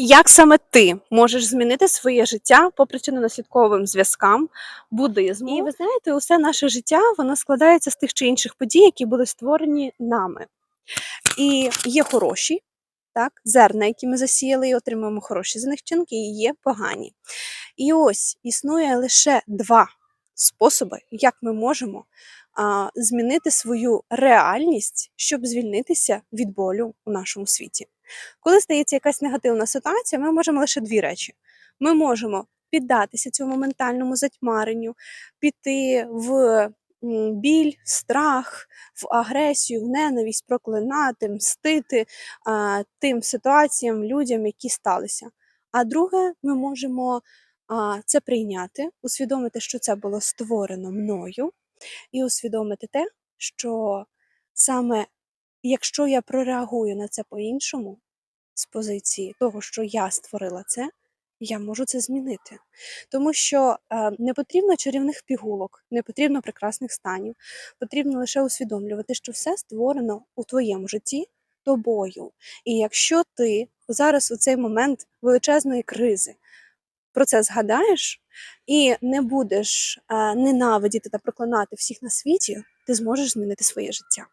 Як саме ти можеш змінити своє життя по причинно-наслідковим зв'язкам буддизму? І ви знаєте, усе наше життя воно складається з тих чи інших подій, які були створені нами. І є хороші, так, зерна, які ми засіяли і отримуємо хороші з них вчинки, і є погані. І ось існує лише два способи, як ми можемо а, змінити свою реальність, щоб звільнитися від болю у нашому світі. Коли стається якась негативна ситуація, ми можемо лише дві речі. Ми можемо піддатися цьому ментальному затьмаренню, піти в біль, страх, в агресію, в ненависть, проклинати, мстити а, тим ситуаціям, людям, які сталися. А друге, ми можемо а, це прийняти, усвідомити, що це було створено мною, і усвідомити те, що саме якщо я прореагую на це по-іншому, з позиції того, що я створила це, я можу це змінити. Тому що е, не потрібно чарівних пігулок, не потрібно прекрасних станів. Потрібно лише усвідомлювати, що все створено у твоєму житті тобою. І якщо ти зараз у цей момент величезної кризи про це згадаєш і не будеш е, ненавидіти та проклинати всіх на світі, ти зможеш змінити своє життя.